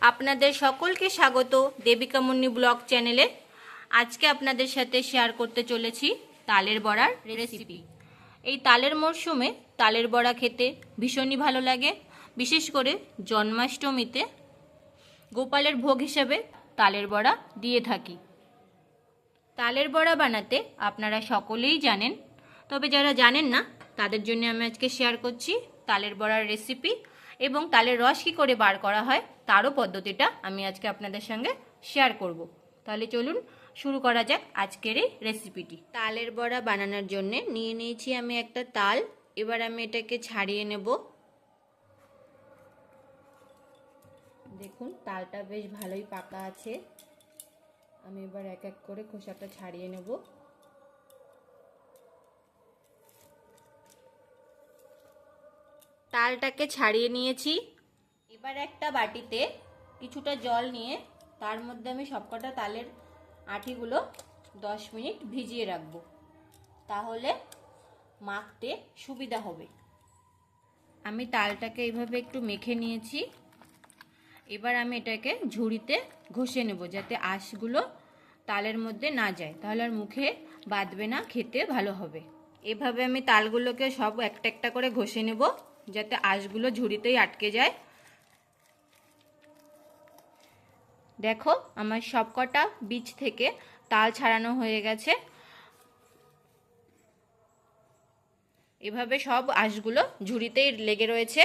আপনাদের সকলকে স্বাগত দেবিকা মুন্নি ব্লগ চ্যানেলে। আজকে আপনাদের সাথে শেয়ার করতে চলেছি তালের বড়ার রেসিপি এই তালের মরশুমে তালের বড়া খেতে ভীষণই ভালো লাগে, বিশেষ করে জন্মাষ্টমীতে গোপালের ভোগ হিসেবে তালের বড়া দিয়ে থাকি। তালের বড়া বানাতে আপনারা সকলেই জানেন, তবে যারা জানেন না, তাদের জন্য আমি আজকে শেয়ার করছি তালের বড়ার রেসিপি এবং তালের রস কী করে বার করা হয় তারও পদ্ধতিটা আমি আজকে আপনাদের সঙ্গে শেয়ার করব। তাহলে চলুন শুরু করা যাক আজকের এই রেসিপিটি তালের বড়া বানানোর জন্য নিয়ে নিয়েছি আমি একটা তাল। এবার আমি এটাকে ছাড়িয়ে নেব। দেখুন, তালটা বেশ ভালোই পাকা আছে। আমি এবার এক এক করে খোসাটা ছাড়িয়ে নেব। তালটাকে ছাড়িয়ে নিয়েছি। এবার একটা বাটিতে কিছুটা জল নিয়ে তার মধ্যে আমি সবকটা তালের আঠিগুলো দশ মিনিট ভিজিয়ে রাখব। তাহলে মাখতে সুবিধা হবে। আমি তালটাকে এইভাবে একটু মেখে নিয়েছি। এবার আমি এটাকে ঝুড়িতে ঘষে নেব যাতে আঁশগুলো তালের মধ্যে না যায়। তাহলে আর মুখে বাঁধবে না, খেতে ভালো হবে। এভাবে আমি তালগুলোকে সব একটা একটা করে ঘষে নেব। যাতে আঁশগুলো ঝুড়িতেই আটকে যায়। দেখো, আমার সবকটা বীজ থেকে তাল ছাড়ানো হয়ে গেছে। এভাবে সব আঁশগুলো ঝুড়িতেই লেগে রয়েছে।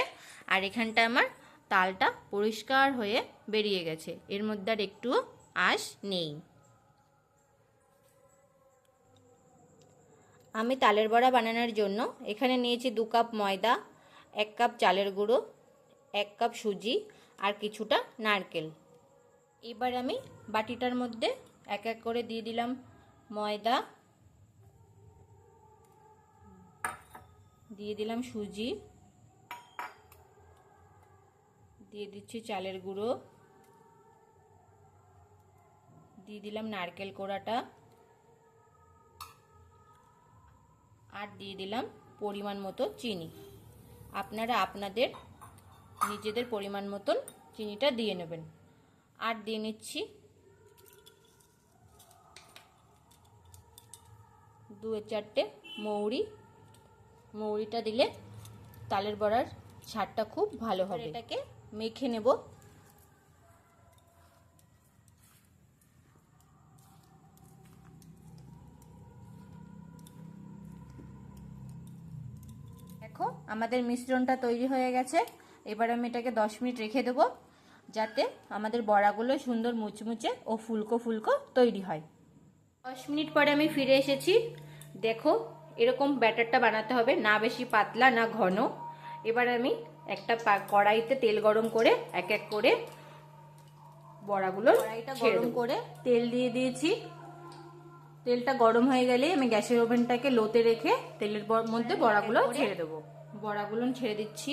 আর এখানটা আমার তালটা পরিষ্কার হয়ে বেরিয়ে গেছে। এর মধ্যে আর একটু আঁশ নেই। আমি তালের বড়া বানানোর জন্য এখানে নিয়েছি দু কাপ ময়দা এক কাপ চালের গুঁড়ো, এক কাপ সুজি আর কিছুটা নারকেল। এবার আমি বাটিটার মধ্যে এক এক করে দিয়ে দিলাম ময়দা। দিয়ে দিলাম সুজি। দিয়ে দিচ্ছি চালের গুঁড়ো। দিয়ে দিলাম নারকেল কোড়াটা। আর দিয়ে দিলাম পরিমাণ মতো চিনি। আপনারা আপনাদের নিজেদের পরিমাণ মতন চিনিটা দিয়ে নেবেন। আর দিয়ে নিচ্ছি দু চারটে মৌরি। মৌরিটা দিলে তালের বড়ার ছাড়টা খুব ভালো হবে। এটাকে মেখে নেব। দেখো আমাদের মিশ্রণটা তৈরি হয়ে গেছে। এবার আমি এটাকে দশ মিনিট রেখে দেব যাতে আমাদের বড়াগুলো সুন্দর মুচমুচে ও ফুলকো ফুলকো তৈরি হয়। দশ মিনিট পরে আমি ফিরে এসেছি। দেখো এরকম ব্যাটারটা বানাতে হবে না বেশি পাতলা না ঘন। এবার আমি একটা কড়াইতে তেল গরম করে এক এক করে বড়াগুলো কড়াইটা গরম করে তেল দিয়ে দিয়েছি। তেলটা গরম হয়ে গেলে আমি গ্যাসের ওভেনটাকে লোতে রেখে তেলের মধ্যে বড়াগুলো ছেড়ে দেবো। বড়াগুলো ছেড়ে দিচ্ছি।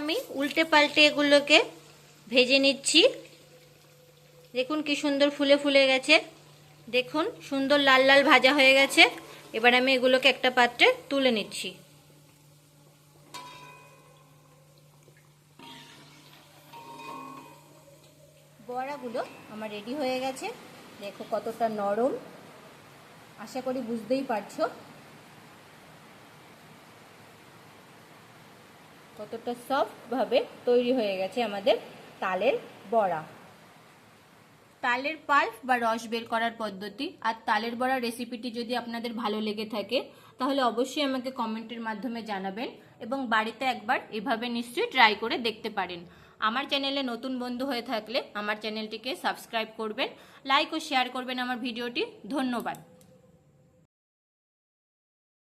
আমি উল্টে পাল্টে এগুলোকে ভেজে নিচ্ছি। দেখুন কি সুন্দর ফুলে ফুলে গেছে। দেখুন, সুন্দর লাল লাল ভাজা হয়ে গেছে। এবার আমি এগুলোকে একটা পাত্রে তুলে নিচ্ছি। বড়াগুলো আমার রেডি হয়ে গেছে। দেখো কতটা নরম। আশা করি বুঝতেই পারছ। কতটা সফটভাবে তৈরি হয়ে গেছে আমাদের তালের বড়া। তালের পাল্প বা রস বের করার পদ্ধতি আর তালের বড়া রেসিপিটি যদি আপনাদের ভালো লেগে থাকে, তাহলে অবশ্যই আমাকে কমেন্টের মাধ্যমে জানাবেন এবং বাড়িতে একবার এভাবে নিশ্চয়ই ট্রাই করে দেখতে পারেন। আমার চ্যানেলে নতুন বন্ধু হয়ে থাকলে আমার চ্যানেলটিকে সাবস্ক্রাইব করবেন লাইক ও শেয়ার করবেন আমার ভিডিওটি ধন্যবাদ।